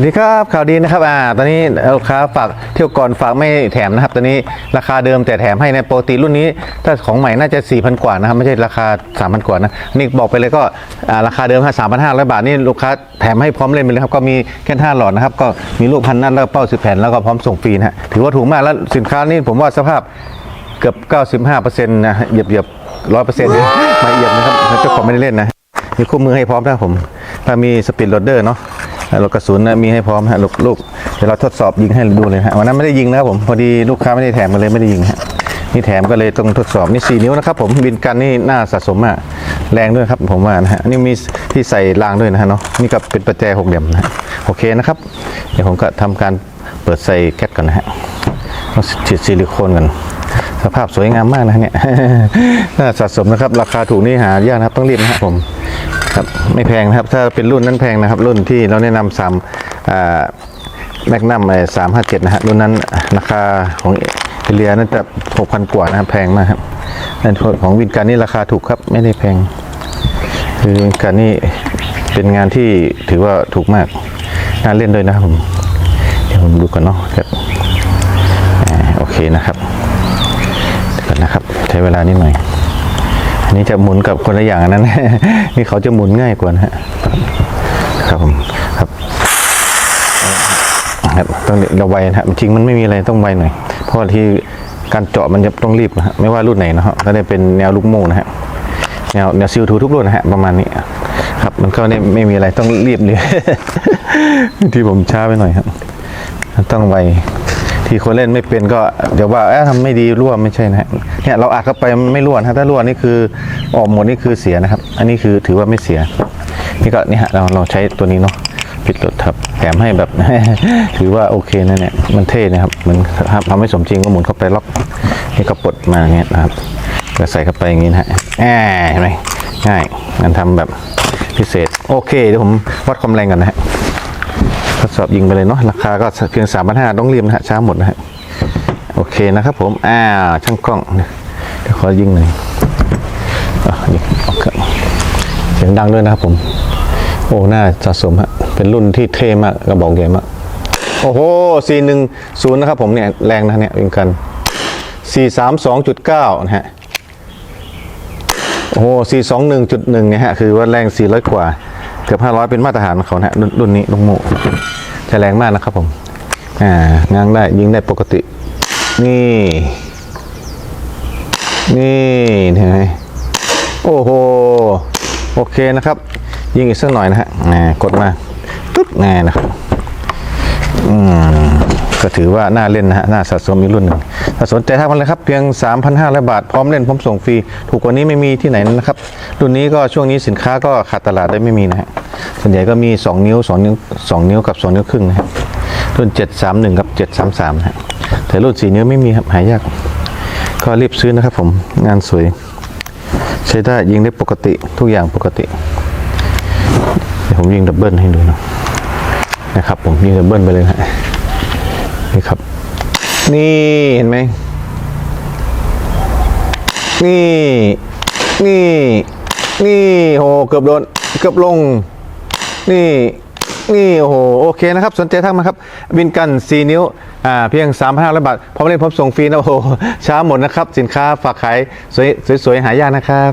สวัสดีครับข่าวดีนะครับอ่าตอนนี้ลูกค้าฝากเที่ยวก่อนฝากไม่แถมนะครับตอนนี้ราคาเดิมแต่แถมให้ในปกติรุ่นนี้ ถ้าของใหม่น่าจะ 4,000 กว่านะครับไม่ใช่ราคา 3,000 กว่านะนี่บอกไปเลยก็อ่าราคาเดิมฮะ3,500 บาทนี่ลูกค้าแถมให้พร้อมเล่นไปเลยครับก็มีแค่5หลอดนะครับก็มีลูกพันนัดแล้วเป้าสิบแผ่นแล้วก็พร้อมส่งฟรีนะฮะถือว่าถูกมากแล้วสินค้านี่ผมว่าสภาพเกือบ 95%นะเหยียบเหยียบร้อยเปอร์เซ็นต์มาเหยียบนะครับเจ้าของไม่ได้เล่นนะมีคู่มือให้พร้อมนะผมถ้ามีสปีดโรดเดอร์เนาะ ล้วรถกระสุนนะมีให้พร้อมฮะลูกลูกเดี๋ยวเราทดสอบยิงให้ดูเลยฮะวันนั้นไม่ได้ยิงนะครับผมพอดีลูกค้าไม่ได้แถมกันเลยไม่ได้ยิงฮะนี่แถมก็เลยต้องทดสอบนี่4นิ้วนะครับผมบินกันนี่น่าสะสมมากแรงด้วยครับผมว่านะฮะนี่มีที่ใส่รางด้วยนะฮะเนาะนี่ก็เป็นประแจหกเหลี่ยมนะฮะโอเคนะครับ เดี๋ยวผมก็ทำการเปิดใส่แก๊สก่อนนะฮะต้องฉีดซิลิโคนกันสภาพสวยงามมากนะเนี่ยน่าสะสมนะครับ ราคาถูกนี่หายากนะครับต้องรีบนะครับผม ครับไม่แพงนะครับ ถ้าเป็นรุ่นนั้นแพงนะครับ รุ่นที่เราแนะนำสามแมกนัมสามห้าเจ็ดนะฮะรุ่นนั้นราคาของเอเลียน่าจะหกพันกว่านะครับแพงมากครับแต่ของวินการนี่ราคาถูกครับไม่ได้แพงคือวินการนี่เป็นงานที่ถือว่าถูกมากน่าเล่นด้วยนะครับผมเดี๋ยวผมดูก่อนเนาะครับโอเคนะครับก่อนนะครับ ใช้เวลานิดหน่อย อันนี้จะหมุนกับคนละอย่างอันนั้น นี่เขาจะหมุนง่ายกว่านะครับผมครับครับต้องเราไวนะฮะจริงมันไม่มีอะไรต้องไวหน่อยเพราะที่การเจาะมันจะต้องรีบนะฮะไม่ว่ารุ่นไหนนะฮะก็ได้เป็นแนวลูกโม่นะฮะแนวแนวซิลทูทุกรุ่นนะฮะประมาณนี้ครับ มันก็ไม่ไม่มีอะไรต้องรีบเลยที่ผมช้าไปหน่อยครับ ต้องไว ที่คนเล่นไม่เป็นก็เดี๋ยวว่าเอ๊ะทำไม่ดีรั่วไม่ใช่นะฮะเนี่ยเราอัดเข้าไปไม่รั่วนะถ้ารั่วนี่คือออกหมดนี่คือเสียนะครับ อันนี้คือถือว่าไม่เสีย นี่ก็นี่ฮะเราเราใช้ตัวนี้เนาะปิดรถทับแถมให้แบบ ถือว่าโอเคนะเนี่ยมันเท่นะครับเหมือนทำให้สมจริงก็หมุนเข้าไปล็อกนี่ก็ปลดมาอย่างเงี้ยนะครับก็ใส่เข้าไปอย่างงี้นะฮะแอบเห็นไหมง่ายงั้นทำแบบพิเศษ โอเคเดี๋ยวผมวัดความแรงกันนะฮะ ทดสอบยิงไปเลยเนาะราคาก็เพียง3 5 0 0ต้องเรีบนะฮะช้าหมดนะฮะโอเคนะครับผมอ่าช่างกล้องเดี๋ยวขอยิงหน่อยอะยิงโอเคเสียงดังด้วยนะครับผม โอ้หน่าสะสมฮะเป็นรุ่นที่เท่มากกระบอกใหญ่มากโอ้โห410นะครับผมเนี่ยแรงนะเนี่ยยิงกัน432.9นะฮะโอ้โห421.1เนี่ยฮะคือว่าแรง400กว่า กือบ500เป็นมาตรฐานของเขานะฮะรุ่นรุ่นนี้ลุงโมจะแรงมากนะครับผม อ่าง้างได้ยิงได้ปกติ นี่ นี่เห็นไหมโอ้โห โอเคนะครับ ยิงอีกสักหน่อยนะฮะอ่กดมาตุ๊บแน่นะครับ อืมก็ถือว่าน่าเล่นนะฮะ น่าสะสมอีกรุ่นหนึ่งถ้าสนใจทักมาเลยครับ เพียง 3,500 บาท พร้อมเล่น พร้อมส่งฟรี ถูกกว่านี้ไม่มีที่ไหนนะครับ รุ่นนี้ก็ช่วงนี้สินค้าก็ขาดตลาดได้ไม่มีนะฮะ ส่วนใหญ่ก็มี 2 นิ้ว2นิ้ว2นิ้วกับ 2 นิ้วครึ่งนะฮะรุ่น 731 กับ 733นะแต่รุ่น 4 นิ้วไม่มีครับหายาก ก็รีบซื้อนะครับผมงานสวย ใช้ได้ยิงได้ปกติทุกอย่างปกติ เดี๋ยวผมยิงดับเบิลให้ดูนะนะครับผมยิงดับเบิลไปเลยนะนี่ครับ นี่เห็นไหมนี่ นี่ นี่ โห เกือบโดน เกือบลง นี่นี่โอ้โหโอเคนะครับ สนใจทักมาครับ บินกัน 4 นิ้วอ่าเพียง 3,500 บาทพร้อมเล่นพร้อมส่งฟรีนะโอ้โหช้าหมดนะครับ สินค้าฝากขายสวยสวยๆหายากนะครับ